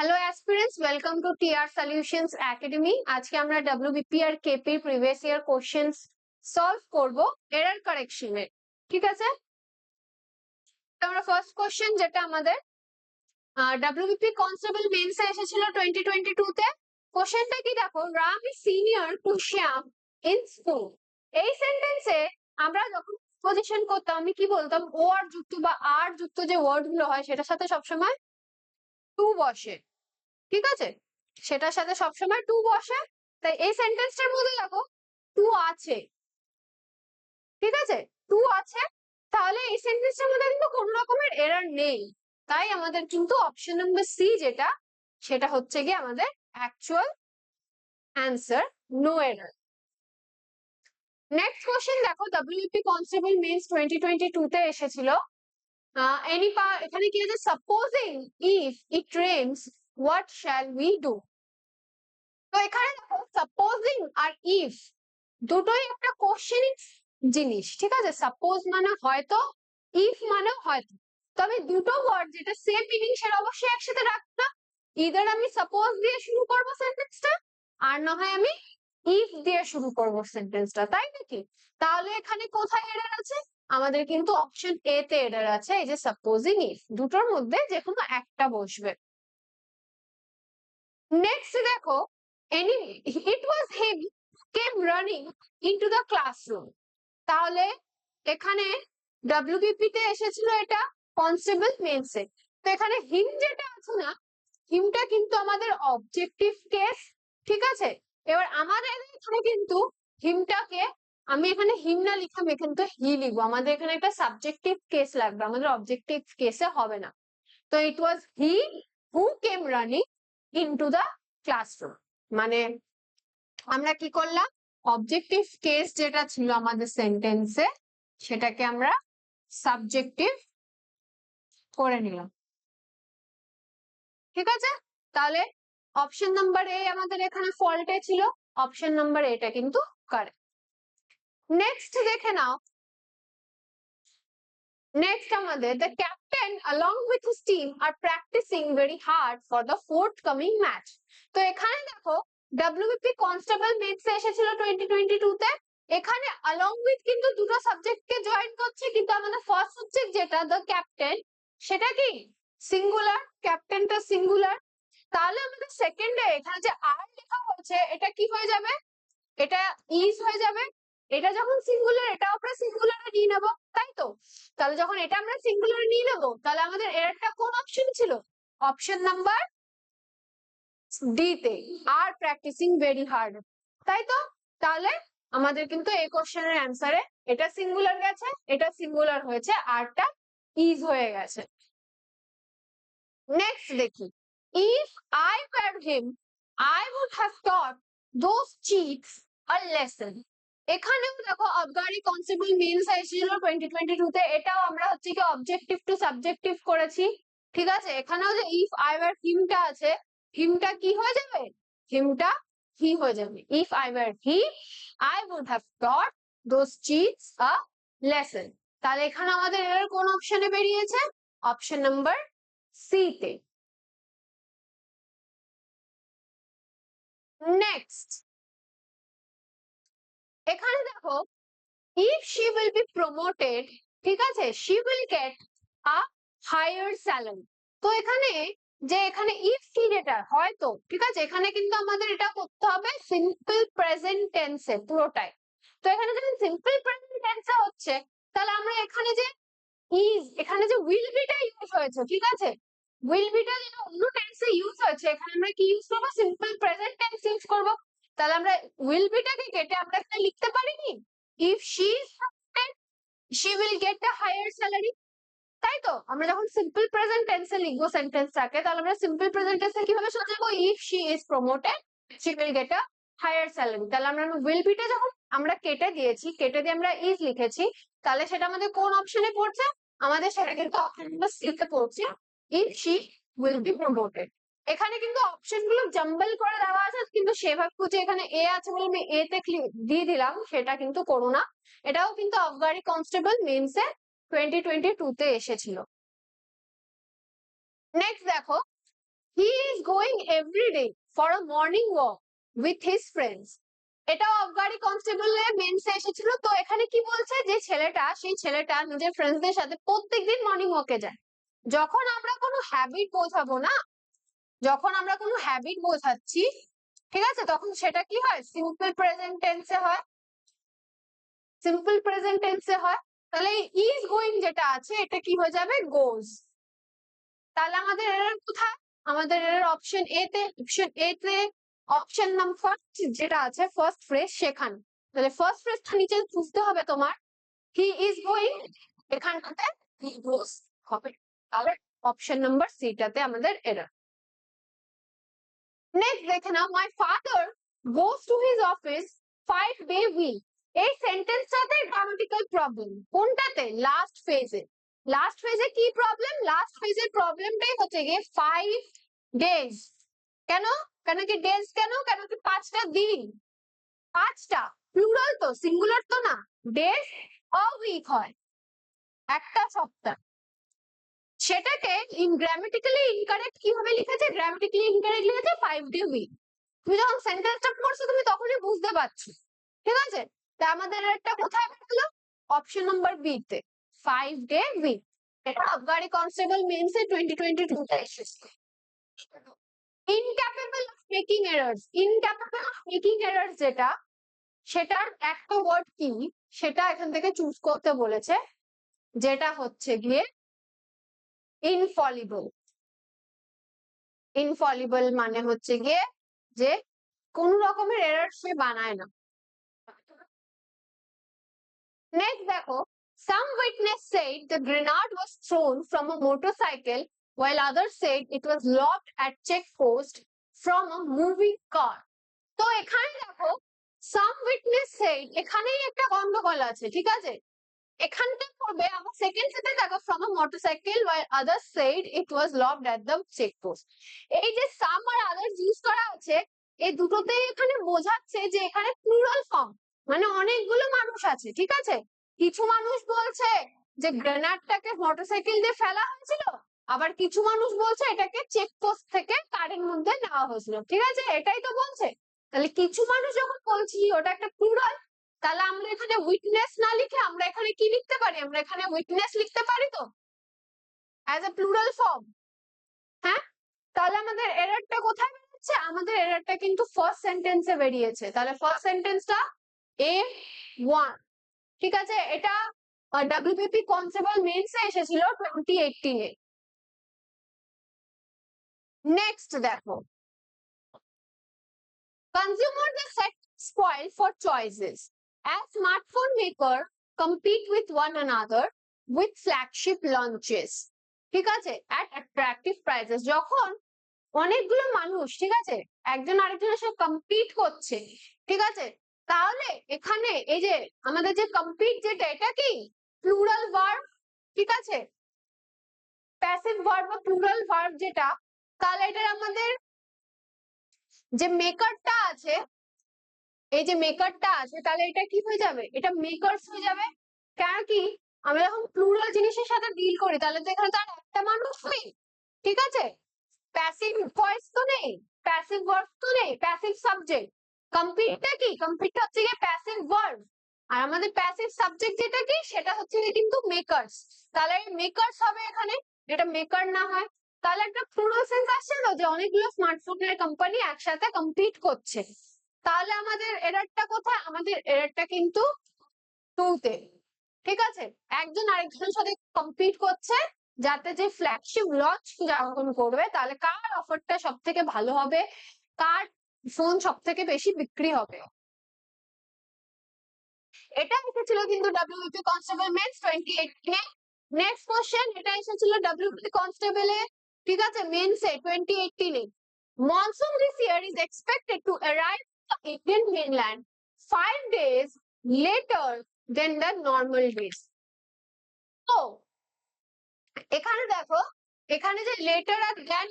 Hello aspirants welcome to TR solutions academy আজকে আমরা WBP আর KP previous year questions solve করব error কারেকশনের ঠিক আছে? আমরা ফার্স্ট কোশ্চেন যেটা আমাদের ডব্লিউবিপি কনস্টেবল মেন্সে এসেছিল টোয়েন্টি টোয়েন্টি টু তে কোশ্চেনটা কি দেখো? Ram is senior to Shyam in school এই সেন্টেন্সে আমরা যখন পজিশন করতাম, আমি কি বলতাম? ও আর যুক্ত বা আর যুক্ত যে ওয়ার্ডগুলো হয়, সেটার সাথে সবসময় টু বসে। ঠিক আছে? সেটার সাথে সবসময় টু বসে। তাই এই সেন্টেন্সটার মধ্যে দেখো, টু আছে। ঠিক আছে? টু আছে, তাহলে এই সেন্টেন্সটার মধ্যে কিন্তু কোনো রকমের এরর নেই। তাই আমাদের কিন্তু অপশন নাম্বার সি যেটা, সেটা হচ্ছে কি আমাদের actual answer no error next question দেখো WP constable mains twenty twenty two তে এসেছিল। এনি পা এখানে কি আছে? Supposing if it rains what shall we do তো এখানে দেখো সাপোজিং আর ইফ দুটোই একটা কোশ্চেনিং জিনিস, ঠিক আছে? সাপোজ মানে হয়তো ইফ মানে হয়তো। তবে দুটো ওয়ার্ড যেটা সেম মিনিং সেটা অবশ্যই একসাথে রাখব না। ইদার আমি সাপোজ দিয়ে শুরু করব সেন্টেন্সটা আর না হয় আমি ইফ দিয়ে শুরু করব সেন্টেন্সটা তাই নাকি? তাহলে এখানে কোথায় এরর আছে? আমাদের কিন্তু অপশন এ তে এরর আছে, এই যে সাপোজিং ইফ দুটোর মধ্যে যে কোনো একটা বসবে। নেক্সট দেখো any it was him came running into the classroom তাহলে এখানে ডব্লিউবিপি তে এসেছিল এটা কনস্টেবল মেন্সে তো এখানে হিম যেটা আছে না হিমটা কিন্তু আমাদের অবজেক্টিভ কেস ঠিক আছে? এবার আমাদের এখানে কিন্তু হিমটাকে আমি এখানে হিম না লিখে আমি এখানে তো হি লিখব। আমাদের এখানে একটা সাবজেক্টিভ কেস লাগবে, আমাদের অবজেক্টিভ কেসে হবে না। তো it was he who came running into the classroom মানে আমরা কি করলাম? অবজেক্টিভ কেস যেটা ছিল আমাদের সেন্টেন্সে সেটাকে আমরা সাবজেক্টিভ করে নিলাম। ঠিক আছে? তাহলে অপশন নাম্বার এ আমাদের এখানে ফল্টে ছিল অপশন নাম্বার এটা কিন্তু কারেক্ট নেক্সট দেখে নাও। নেক্সট আমাদের the captain along with his team, are practicing very hard for the forthcoming match. তো এখানে দেখো ডব্লিউবিপি কনস্টেবল মেন্স এসেছিল টোয়েন্টি টোয়েন্টি টু তে। এখানে along with কিন্তু দুটো সাবজেক্টকে জয়েন করছে, কিন্তু আমাদের ফার্স্ট সাবজেক্ট যেটা দ্য ক্যাপ্টেন সেটা কি? সিঙ্গুলার ক্যাপ্টেনটা সিঙ্গুলার তাহলে আমাদের সেকেন্ডে এখানে যে আর লেখা হয়েছে, এটা কি হয়ে যাবে? এটা ইজ হয়ে যাবে। এটা যখন সিঙ্গুলার এটা আমরা সিঙ্গুলারে নিয়ে নেব, তাই তো? তাহলে যখন এটা আমরা সিঙ্গুলারে নিয়ে নেব, তাহলে আমাদের এরটা কোন অপশন ছিল? অপশন নাম্বার ডি তে। আর প্র্যাকটিসিং ভেরি হার্ড তাই তো? তাহলে আমাদের কিন্তু এই কোশ্চেনের অ্যান্সারে এটা সিঙ্গুলার গেছে, এটা সিঙ্গুলার হয়েছে আরটা ইজ হয়ে গেছে। নেক্সট দেখি। If I were him I would have taught those cheats a lesson এখানেও দেখো অবগারি কনসেবল মিনস এসেছিল টোয়েন্টি টোয়েন্টি টু তে। এটাও আমরা হচ্ছে কি অবজেক্টিভ টু সাবজেক্টিভ করেছি। ঠিক আছে? এখানেও যে ইফ আই ওয়ার হিমটা আছে হিমটা কি হয়ে যাবে? হিমটা হি হয়ে যাবে। If I were he I would have taught those cheats a lesson তাহলে এখানে আমাদের এর কোন অপশনে বেরিয়েছে? অপশন নাম্বার সি তে। নেক্সট এখানে দেখো if she will be promoted ঠিক আছে? She will get a higher salary তো এখানে যে এখানে ইফ কি যেটা হয়তো ঠিক আছে? এখানে কিন্তু আমাদের এটা করতে হবে সিম্পল প্রেজেন্ট টেন্সে পুরোটাই। তো এখানে যখন সিম্পল প্রেজেন্ট টেন্সে হচ্ছে, তাহলে আমরা এখানে যে ইজ এখানে যে উইল বিটা ইউজ হয়েছে, ঠিক আছে? উইল বিটা যেটা অন্য টেন্সে ইউজ হয়েছে, এখানে আমরা কি ইউজ করব? সিম্পল প্রেজেন্ট টেন্স ইউজ করব। তাহলে আমরা উইল বিটাকে কেটে আমরা এখানে লিখতে পারিনি? If she she will get a higher salary তাই তো? আমরা যখন সিম্পল প্রেজেন্ট টেন্সে লিখব সেন্টেন্সটাকে তাহলে আমরা সিম্পল প্রেজেন্ট টেন্সে কীভাবে সাজাবো if she is promoted she will get a higher salary তাহলে আমরা উইল বিটা যখন আমরা কেটে দিয়েছি, কেটে দিয়ে আমরা ইজ লিখেছি, তাহলে সেটা আমাদের কোন অপশনে পড়ছে? আমাদের সেটা কিন্তু অপশন নাম্বার সি তে পড়ছে। If she will be promoted এখানে কিন্তু অপশনগুলো জাম্বল করে দেওয়া আছে, কিন্তু সেভাবে খুঁজে এখানে এ আছে বলে আমি এ তে দিয়ে দিলাম, সেটা কিন্তু করো না। এটাও কিন্তু অফগারি কনস্টেবল মেন্সে টোয়েন্টি টোয়েন্টি টু তে এসেছিল। নেক্সট দেখো he is going everyday for a morning walk with his friends এটা অবগারি কনস্টেবলের মেন্সে এসেছিল, তো এখানে কি বলছে? যে ছেলেটা, সেই ছেলেটা নিজের ফ্রেন্ডসদের সাথে প্রত্যেকদিন মর্নিং ওয়াকে যায়। যখন আমরা কোনো হ্যাবিট বোঝাবো না যখন আমরা কোনো হ্যাবিট বোঝাচ্ছি, ঠিক আছে? তখন সেটা কি হয়? সিম্পল প্রেজেন্ট টেন্সে হয়। সিম্পল প্রেজেন্ট টেন্সে হয়। তাহলে ইজ গোয়িং যেটা আছে, এটা কি হয়ে যাবে? গোজ তাহলে আমাদের এরর কোথায়? আমাদের এরর অপশন এ তে অপশন এ তে অপশন নাম্বার যেটা আছে ফার্স্ট ফ্রেজ সেখানে। তাহলে ফার্স্ট ফ্রেজটা নিচে বুঝতে হবে তোমার। হি ইজ গোয়িং এখানটাতে হি গোজ হবে। তাহলে অপশন নাম্বার সি সিটাতে আমাদের এরর নেক্সট দেখে নাও my father goes to his office five day week এই সেন্টেন্সটাতে গ্রামাটিক্যাল প্রবলেম কোনটাতে লাস্ট ফেজে লাস্ট ফেজে কি প্রবলেম লাস্ট ফেজের প্রবলেমটাই হচ্ছে গিয়ে ফাইভ ডেজ কেন কেন কি ডেজ কেন কেন কি পাঁচটা দিন পাঁচটা প্লুরাল তো সিঙ্গুলার তো না ডেজ অ উইক হয় একটা সপ্তাহ সেটাকে ইন গ্রামাটিক্যালি ইনকারেক্ট কীভাবে লিখেছে? গ্রামেটিক্যালি ইনকারেক্ট লিখেছে ফাইভ ডি উইক তুমি যখন সেন্টেন্সটা পড়ছো, তুমি তখনই বুঝতে পারছ। ঠিক আছে? তা আমাদের একটা কোথায় বেরোলো অপশন নাম্বার বি তে। ফাইভ ডে উইক এটা আবগারি কনস্টেবল মেন্সে টোয়েন্টি টোয়েন্টি টু তে এসেছে। Incapable of making errors incapable of making errors যেটা, সেটার একটা ওয়ার্ড কি? সেটা এখান থেকে চুজ করতে বলেছে। যেটা হচ্ছে গিয়ে ইনফলিবল ইনফলিবল মানে হচ্ছে গিয়ে যে কোন রকমের এরার সে বানায় না। নেক্সট দেখো some witness said the grenade was thrown from a motorcycle while other said it was locked at check post from a movie car তো এখানে দেখো সাম উইটনেস সেড এখানেই একটা গন্ডগোল আছে, ঠিক আছে? এখানটা পড়বে আমার সেকেন্ড সেটে দেখো a motorcycle while others said it was lobbed at the check post এই যে সাম আর others ইউজ করা আছে, এই দুটোতেই এখানে বোঝাচ্ছে যে এখানে প্লুরাল ফর্ম মানে অনেকগুলো মানুষ আছে, ঠিক আছে? কিছু মানুষ বলছে যে গ্রেনাডটাকে মোটরসাইকেল দিয়ে ফেলা হয়েছিল, আবার কিছু মানুষ বলছে এটাকে চেক পোস্ট থেকে কারের মধ্যে নেওয়া হয়েছিল, ঠিক আছে? এটাই তো বলছে। তাহলে কিছু মানুষ যখন বলছি ওটা একটা প্লুরাল তাহলে আমরা এখানে উইটনেস না লিখে আমরা এখানে কি লিখতে পারি? আমরা এখানে উইটনেস লিখতে পারি তো? অ্যাজ এ প্লুরাল ফর্ম হ্যাঁ? তাহলে আমাদের এররটা কোথায় বেরিয়েছে আমাদের এররটা কিন্তু ফার্স্ট সেন্টেন্সে বেরিয়েছে। তাহলে ফার্স্ট সেন্টেন্সটা এ ওয়ান ঠিক আছে? এটা ডাব্লিউপিপি কনস্টেবল মেন্সে এসেছিল টোয়েন্টি এইটিনে নেক্সট দেখো। Consumer the set spoil for choices as smartphone maker compete with one another with flagship launches. ঠিক আছে? At attractive prices. যখন অনেকগুলো মানুষ, ঠিক আছে? একজন আরেকজনের সাথে কম্পিট করছে, ঠিক আছে? তাহলে এখানে এই যে আমাদের যে কম্পিট যেটা, এটা কি? প্লুরাল ভার্ব ঠিক আছে? প্যাসিভ ভার্ব বা প্লুরাল ভার্ব যেটা, তাহলে এটার আমাদের যে মেকারটা আছে এই যে মেকারটা আছে, তাহলে এটা কি হয়ে যাবে? এটা মেকারস হয়ে যাবে? কেন কি? আমরা যখন প্লুরাল জিনিসের সাথে ডিল করি, তাহলে তো এখানে তার একটা মানুষ নেই। ঠিক আছে? প্যাসিভ ভয়েস তো নেই। প্যাসিভ ভার্ব তো নেই। প্যাসিভ সাবজেক্ট কম্পিটটা কি? কম্পিটটা হচ্ছে গিয়ে প্যাসিভ ভার্ব আর আমাদের প্যাসিভ সাবজেক্ট যেটা কি? সেটা হচ্ছে গিয়ে কিন্তু মেকারস তাহলে মেকারস হবে এখানে। যেটা মেকার না হয়। তাহলে একটা প্লুরাল সেন্স আসছে না যে অনেকগুলো স্মার্টফোনের কোম্পানি একসাথে কম্পিট করছে। তাহলে আমাদের এরারটা কোথায়? আমাদের এরারটা কিন্তু টুতে ঠিক আছে? একজন আরেকজনের সাথে কম্পিট করছে যাতে যে ফ্ল্যাগশিপ লঞ্চ যখন করবে, তাহলে কার অফারটা সব থেকে ভালো হবে? কার ফোন সব থেকে বেশি বিক্রি হবে? এটা এসেছিল কিন্তু ডাব্লিউপি কনস্টেবল মেন্স টোয়েন্টি এইটিনে নেক্সট কোশ্চেন এটা এসেছিল ডাব্লিউপি কনস্টেবলে ঠিক আছে? মেন্সে twenty এইটিনে monsoon this year is expected to arrive Indian mainland five days later than the normal days. তো এখানে দেখো, এখানে যে লেটার আর দেন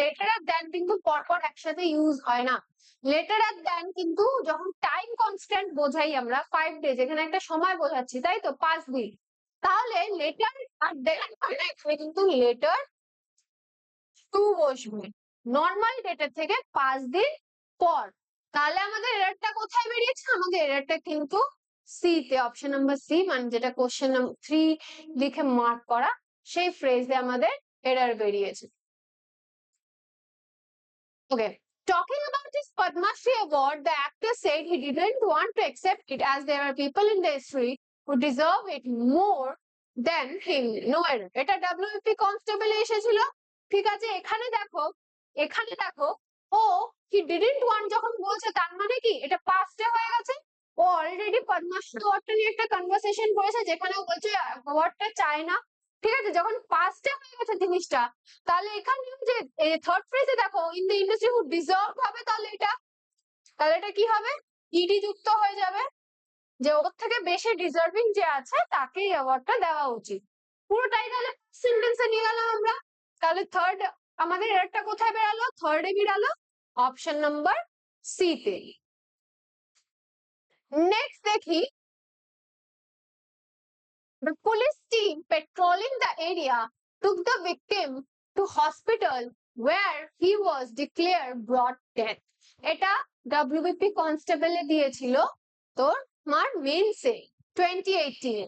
লেটার আর দেন কিন্তু পরপর একসাথে ইউজ হয় না। লেটার আর দেন কিন্তু যখন টাইম কনস্ট্যান্ট বোঝাই আমরা ফাইভ ডেজ এখানে একটা সময় বোঝাচ্ছি, তাই তো? পাঁচ দিন। তাহলে লেটার আর দেন এখানে কিন্তু লেটার টু বসবে। নর্মাল ডেটের থেকে পাঁচ দিন পর। তাহলে আমাদের এরারটা কোথায় বেরিয়েছে আমাদের এরারটা কিন্তু সি তে অপশন নাম্বার সি মানে যেটা কোশ্চেন নাম্বার থ্রি লিখে মার্ক করা সেই ফ্রেজে আমাদের এরার বেরিয়েছে okay Talking about his Padma Shri award, the actor said he didn't want to accept it as there are people in the history who deserve it more than him. No error. এটা WP constable এসেছিল ঠিক আছে এখানে দেখো এখানে দেখো ও he didn't want যখন বলছে, তার মানে কি? এটা পাস্টে হয়ে গেছে? ও অলরেডি পদ্মশ্রী অ্যাওয়ার্ডটা নিয়ে একটা কনভারসেশন করেছে, যেখানে ও বলছে অ্যাওয়ার্ডটা চায় না ঠিক আছে? যখন পাস্টে হয়ে গেছে জিনিসটা, তাহলে এখানে যে থার্ড ফ্রেজে দেখো in the industry who deserve হবে তাহলে এটা তাহলে এটা কি হবে? ইডি যুক্ত হয়ে যাবে? যে ওর থেকে বেশি ডিজার্ভিং যে আছে, তাকেই অ্যাওয়ার্ডটা দেওয়া উচিত। পুরোটাই তাহলে সেন্টেন্সে নিয়ে গেলাম আমরা। তাহলে থার্ড আমাদের এরটা কোথায় বেরালো থার্ডে বেরালো অপশন নাম্বার সি তে নেক্সট দেখি The police team patrolling the area took the victim to hospital where he was declared brought death. এটা WBP কনস্টেবলে দিয়েছিল তোর মার টোয়েন্টি এইটিনে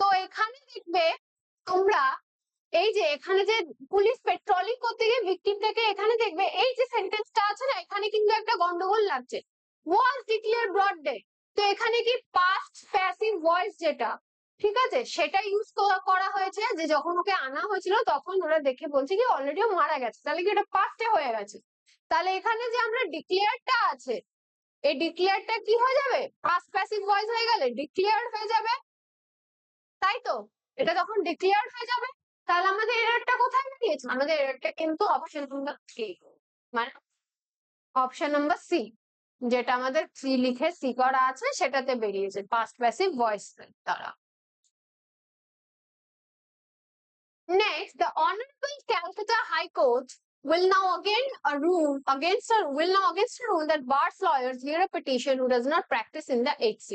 তো এখানে দেখবে তোমরা এই যে এখানে যে পুলিশ পেট্রোলিং করতে গিয়ে ভিকটিমটাকে এখানে দেখবে, এই যে সেন্টেন্সটা আছে না, এখানে কিন্তু একটা গন্ডগোল লাগছে। ওয়াজ ডিক্লেয়ার ব্রড ডে তো এখানে কি পাস্ট প্যাসিভ ভয়েস যেটা, ঠিক আছে? সেটা ইউজ করা হয়েছে যে যখন ওকে আনা হয়েছিল তখন ওরা দেখে বলছে কি অলরেডি মারা গেছে, তাহলে কি এটা পাস্টে হয়ে গেছে? তাহলে এখানে যে আমরা ডিক্লেয়ারটা আছে, এই ডিক্লেয়ারটা কি হয়ে যাবে? পাস্ট প্যাসিভ ভয়েস হয়ে গেলে ডিক্লেয়ার হয়ে যাবে। তাই তো? এটা যখন ডিক্লেয়ার হয়ে যাবে তাহলে আমাদের এররটা কোথায় বেরিয়েছে আমাদের এররটা কিন্তু অপশন নাম্বার থ্রি মানে অপশন নাম্বার সি যেটা আমাদের থ্রি লিখে সি করা আছে সেটাতে বেরিয়েছে পাস্ট প্যাসিভ ভয়েস দ্বারা Next, the Honorable Calcutta High Court will now again a rule against a will now against a rule that bars lawyers hear a petition who does not practice in the HC.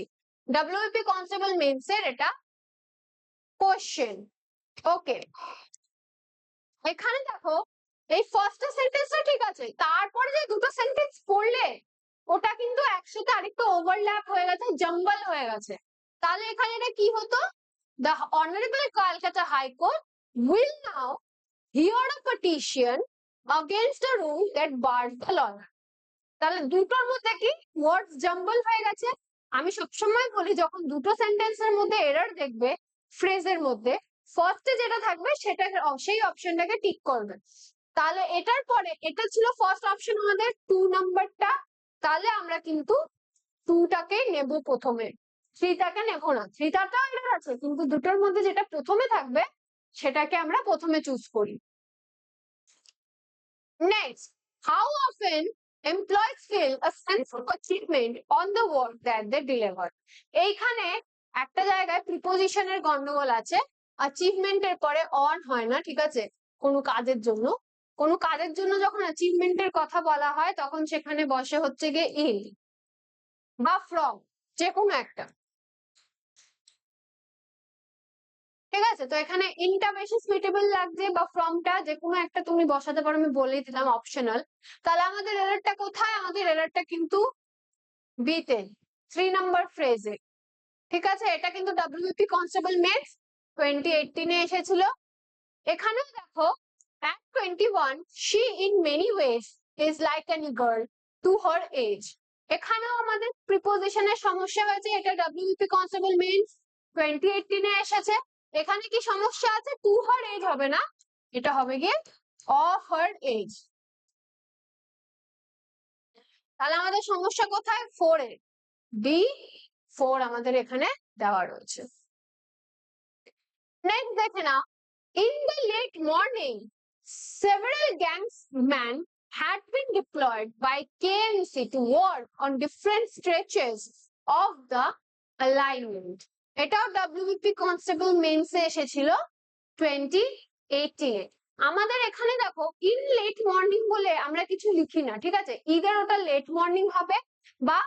WP Constable means এটা question. Okay. এখানে দেখো, এই first সেন্টেন্সটা ঠিক আছে, তারপরে যে দুটো সেন্টেন্স পড়লে, ওটা কিন্তু একসাথে আরেকটু ওভারল্যাপ হয়ে গেছে জম্বল হয়ে গেছে তাহলে এখানে এটা কি হতো the honourable Kolkata high court will now hear a petition against a rule that bars the. তাহলে দুটোর মধ্যে কি ওয়ার্ডস জাম্বল হয়ে গেছে আমি সবসময় বলি, যখন দুটো সেন্টেন্সের মধ্যে এরর দেখবে ফ্রেজের মধ্যে ফার্স্টে যেটা থাকবে, সেটা সেই অপশনটাকে টিক করবে। তাহলে এটার পরে, এটা ছিল ফার্স্ট অপশন আমাদের টু নাম্বারটা তাহলে আমরা কিন্তু টুটাকে নেব প্রথমে। থ্রিটাকে নেব না। থ্রিটাটাও এরর আছে, কিন্তু দুটোর মধ্যে যেটা প্রথমে থাকবে, সেটাকে আমরা প্রথমে চুজ করি। Next how often employees feel a sense of achievement on the work that they deliver এইখানে একটা জায়গায় প্রিপোজিশনের গন্ডগোল আছে। অ্যাচিভমেন্টের পরে অন হয় না, ঠিক আছে? কোনো কাজের জন্য। কোনো কাজের জন্য যখন অ্যাচিভমেন্টের কথা বলা হয়, তখন সেখানে বসে হচ্ছে গিয়ে ইন বা ফ্রম যে কোনো একটা। ঠিক আছে? তো এখানে ইনটা বেশি সুইটেবল লাগছে বা ফ্রমটা যে কোনো একটা তুমি বসাতে পারো, আমি বলেই দিলাম অপশনাল তাহলে আমাদের এরারটা কোথায়? আমাদের এরারটা কিন্তু বিতে থ্রি নাম্বার ফ্রেজে ঠিক আছে? এটা কিন্তু ডাব্লিউপি কনস্টেবল মেন্স টোয়েন্টি এইটিনে এসেছিল। এখানেও দেখো, at 21 she in many ways is like an girl to her age এখানেও আমাদের প্রিপোজিশনের সমস্যা হয়েছে, এটা কনস্টেবল টোয়েন্টি এইটিনে এসেছে। এখানে কি সমস্যা আছে? টু হার এজ হবে না, এটা হবে গিয়ে অফ হার এজ তাহলে আমাদের সমস্যা কোথায়? ফোর ডি ফোর আমাদের এখানে দেওয়া রয়েছে। নেক্সট দেখে না in the late morning several gangsmen had been deployed by KMC to work on different stretches of the alignment. এটাও ডাব্লিউবিপি কনস্টেবল মেন্সে এসেছিল টোয়েন্টি এইটিনে আমাদের এখানে দেখো ইন লেট মর্নিং বলে আমরা কিছু লিখি না, ঠিক আছে? ইদার ওটা লেট মর্নিং হবে বা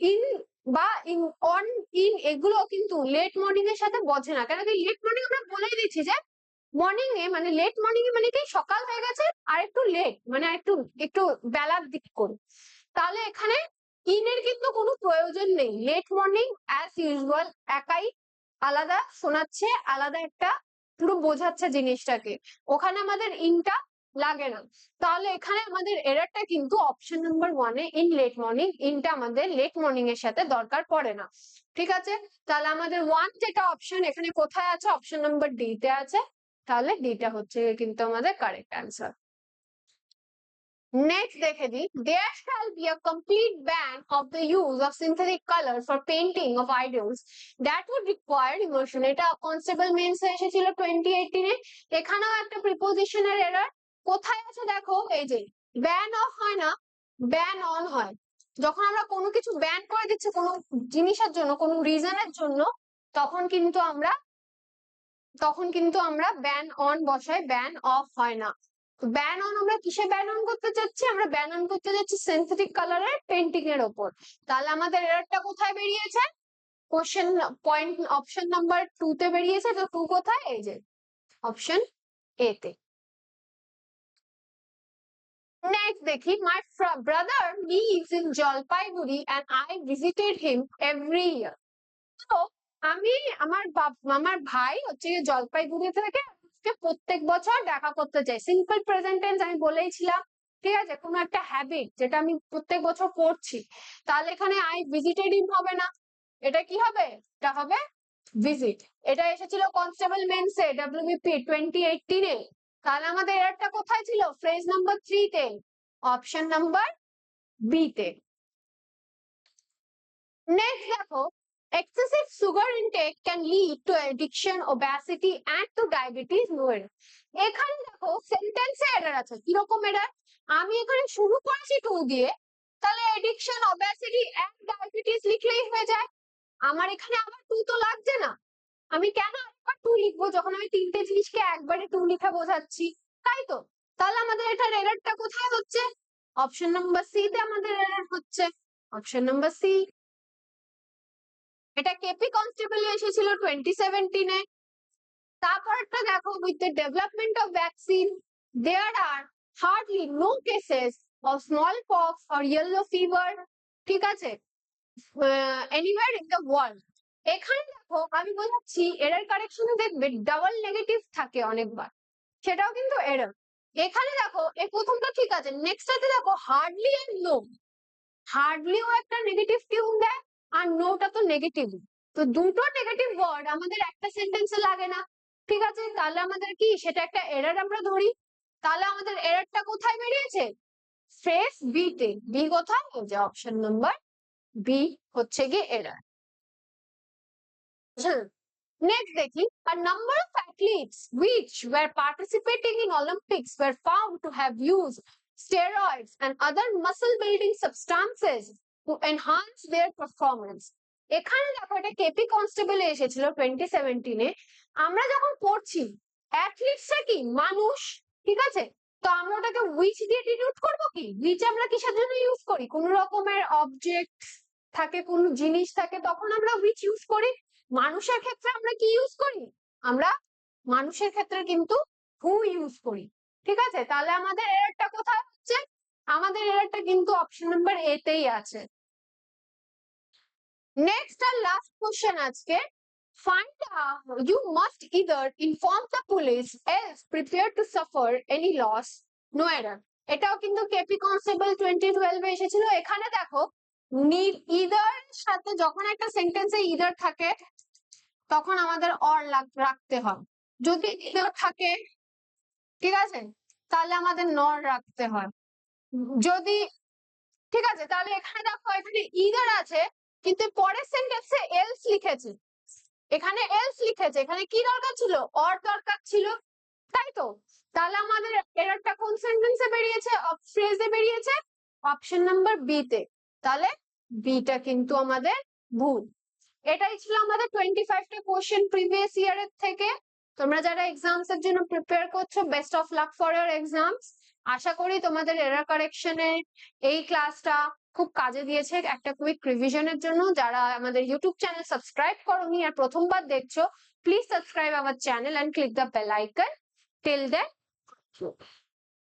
ইন বা ইন অন ইন এগুলো কিন্তু লেট মর্নিং এর সাথে বোঝে না। কেন কি লেট মর্নিং আমরা বলেই দিচ্ছি যে মর্নিং এ মানে লেট মর্নিং এ মানে কি সকাল হয়ে গেছে আর একটু লেট মানে একটু একটু বেলার দিক করে তাহলে এখানে ইন এর কিন্তু কোনো প্রয়োজন নেই। লেট মর্নিং অ্যাজ ইউজুয়াল একাই আলাদা শোনাচ্ছে, আলাদা একটা পুরো বোঝাচ্ছে জিনিসটাকে। ওখানে আমাদের ইনটা লাগে না। তাহলে এখানে আমাদের এরারটা কিন্তু অপশন নাম্বার ওয়ানে ইন লেট মর্নিং ইনটা আমাদের লেট মর্নিং এর সাথে দরকার পড়ে না। ঠিক আছে? তাহলে আমাদের ওয়ান যেটা অপশন এখানে কোথায় আছে? অপশন নাম্বার ডি তে আছে। তাহলে ডিটা হচ্ছে কিন্তু আমাদের কারেক্ট অ্যান্সার নেক্সট দেখে দিই। There shall be a complete ban of the use of synthetic colour for painting of idols that would required emotion এটা কনস্টেবল মেন্স এসেছিল টোয়েন্টি এইটিনে এখানেও একটা প্রিপোজিশনের এরার কোথায় আছে দেখো? এই যে ব্যান অফ হয় না ব্যান অন হয়। যখন আমরা কোনো কিছু ব্যান করে দিচ্ছি কোনো জিনিসের জন্য, কোনো রিজনের জন্য, তখন কিন্তু আমরা, তখন কিন্তু আমরা ব্যান অন বসাই ব্যান অফ হয় না। ব্যান অন আমরা কিসে ব্যান অন করতে চাচ্ছি? আমরা ব্যান অন করতে চাচ্ছি সিনথেটিক কালারের পেন্টিং এর ওপর। তাহলে আমাদের এরারটা কোথায় বেরিয়েছে? Question point option number two তে বেরিয়েছে। তো টু কোথায়? এই যে অপশন এ তে। দেখি my brother lives in Jalpaiguri and I visited him every year. তো আমি আমার আমার ভাই হচ্ছে জলপাইগুড়ি থেকে প্রত্যেক বছর দেখা করতে চাই সিম্পল প্রেজেন্ট টেন্স আমি বলেইছিলাম ঠিক আছে? কোনো একটা হ্যাবিট যেটা আমি প্রত্যেক বছর করছি, তাহলে এখানে আই ভিজিটেড হিম হবে না। এটা কি হবে? এটা হবে ভিজিট এটা এসেছিল কনস্টেবল মেন্সে ডাব্লিউবিপি টোয়েন্টি এইটিনে তাহলে আমাদের এরটা কোথায় ছিল? ফ্রেজ নাম্বার থ্রিতে অপশন নাম্বার বি তে। নেক্সট দেখো, excessive sugar intake can lead to addiction, obesity, and to diabetes lower এখানে দেখো সেন্টেন্সে এরর আছে। কীরকম এরর আমি এখানে শুরু করেছি টু দিয়ে, তাহলে এডিকশন obesity, and diabetes লিখলেই হয়ে যায়। আমার এখানে আবার টু তো লাগছে না। আমি কেন একবার টু লিখব? যখন আমি তিনটে জিনিসকে একবারে টু লিখে বোঝাচ্ছি। তাই তো? তাহলে আমাদের এটার এররটা কোথায় হচ্ছে? অপশন নাম্বার সি তে আমাদের এরর হচ্ছে। অপশন নাম্বার সি এটা কেপি কনস্টেবল এসেছিল টোয়েন্টি সেভেন্টিনে তারপরটা দেখো with the development of vaccine there are hardly no cases of small pox or yellow fever ঠিক আছে? এনিওয়ার ইন দ্য ওয়ার্ল্ড এখানে দেখো, আমি বোঝাচ্ছি এরার কারেকশনে দেখবে ডাবল নেগেটিভ থাকে অনেকবার। সেটাও কিন্তু এরর এখানে দেখো এই প্রথমটা ঠিক আছে নেক্সটটাতে দেখো হার্ডলি এন্ড নো হার্ডলিও একটা নেগেটিভ টিউন দেয়, আর নোটা তো নেগেটিভ তো দুটো নেগেটিভ ওয়ার্ড আমাদের একটা সেন্টেন্সে লাগে না, ঠিক আছে? তাহলে আমাদের কি, সেটা একটা এরার আমরা ধরি। তাহলে আমাদের এরারটা কোথায় বেরিয়েছে? ফ্রেস বি তে। বি কোথায় যে অপশন নাম্বার বি হচ্ছে গিয়ে এরার Next দেখি a number of athletes which were participating in Olympics were found to have used steroids and other muscle building substances to enhance their performance এখানে দেখো এটা KP constable এসেছিল twenty সেভেন্টিনে আমরা যখন পড়ছি অ্যাথলিটসরা কি মানুষ ঠিক আছে তো আমরা ওটাকে উইচ দিয়ে ডিনোট করব কি উইচ আমরা কিসের জন্য ইউজ করি কোন রকমের অবজেক্ট থাকে কোন জিনিস থাকে তখন আমরা উইচ ইউজ করি মানুষের ক্ষেত্রে আমরা কি ইউজ করি? আমরা মানুষের ক্ষেত্রে কিন্তু হু ইউজ করি। ঠিক আছে? তাহলে আমাদের এরারটা কোথায় হচ্ছে? আমাদের এরারটা কিন্তু অপশন নাম্বার এ তেই আছে। নেক্সট আর লাস্ট কোশ্চেন আজকে। Find out you must either inform the police else prepare to suffer any loss. No error. এটাও কিন্তু কেপি কনস্টেবল টোয়েন্টি টুয়েলভে এসেছিল। এখানে দেখো ইদার সাথে যখন একটা সেন্টেন্সে ইদার থাকে তখন আমাদের অর রাখতে হয়। যদি থাকে, ঠিক আছে? তাহলে আমাদের নর রাখতে হয়। যদি, ঠিক আছে? তাহলে এখানে দেখো, এখানে ইদার আছে, কিন্তু পরের সেন্টেন্সে এলস লিখেছে। এখানে এলস লিখেছে। এখানে কি দরকার ছিল? অর দরকার ছিল। তাই তো? তাহলে আমাদের এররটা কোন সেন্টেন্সে বেরিয়েছে? ফ্রেজে বেরিয়েছে। অপশন নাম্বার বি তে। তাহলে বিটা কিন্তু আমাদের ভুল। এটাই ছিল আমাদের টোয়েন্টি ফাইভটা কোশ্চেন প্রিভিয়াস ইয়ারের থেকে। তোমরা যারা এক্সামস এর জন্য প্রিপেয়ার করছ best of luck for year exams আশা করি তোমাদের এরার কারেকশনে এই ক্লাসটা খুব কাজে দিয়েছে একটা কুইক রিভিশনের জন্য। যারা আমাদের ইউটিউব চ্যানেল সাবস্ক্রাইব করোনি আর প্রথমবার দেখছ please subscribe our channel and click the bell icon till that